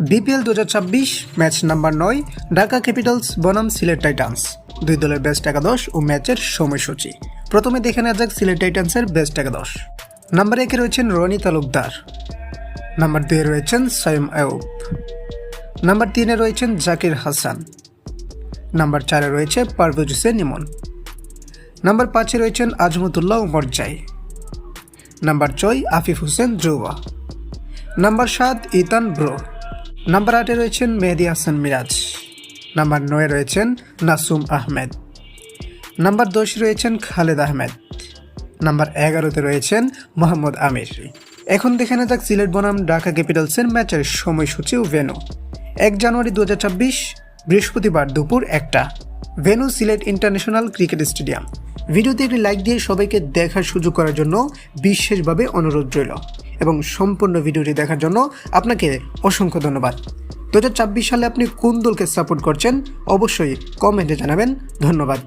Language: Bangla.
বিপিএল দু হাজার ছাব্বিশ, ম্যাচ নাম্বার নয়, ঢাকা ক্যাপিটালস, বনাম, সিলেট টাইটান্স। দুই দলের বেস্ট একাদশ ও ম্যাচের সময়সূচি। প্রথমে দেখে নেওয়া যাক সিলেট টাইটান্সের বেস্ট একাদশ। নাম্বার একে রয়েছেন রনি তালুকদার। নাম্বার দুয়ে রয়েছেন সাইম আয়ুব। নাম্বার তিনে রয়েছেন জাকির হাসান। নাম্বার চারে রয়েছে পারভেজ হোসেন ইমন। নাম্বার পাঁচে রয়েছেন আজমতুল্লাহ উমর জাই। নাম্বার ছয়, আফিফ হোসেন জৌয়া নাম্বার সাত, ইতান ব্রো নাম্বার আটে রয়েছেন মেহেদি হাসান মিরাজ। নাম্বার নয়ে রয়েছেন নাসুম আহমেদ। নাম্বার দশ রয়েছেন খালেদ আহমেদ। নাম্বার এগারোতে রয়েছেন মোহাম্মদ আমির। এখন দেখে না যাক সিলেট বনাম ঢাকা ক্যাপিটালসের ম্যাচের সময়সূচি ও ভেনু এক জানুয়ারি দু হাজার ছাব্বিশ, বৃহস্পতিবার দুপুর একটা। Venue Sylhet international cricket stadium. ভিডিওতে একটি লাইক দিয়ে সবাইকে দেখার সুযোগ করার জন্য বিশেষভাবে অনুরোধ রইল। এবং সম্পূর্ণ ভিডিওটি দেখার জন্য আপনাকে অসংখ্য ধন্যবাদ। দু হাজার ছাব্বিশ সালে আপনি কোন দলকে সাপোর্ট করছেন? অবশ্যই কমেন্টে জানাবেন। ধন্যবাদ।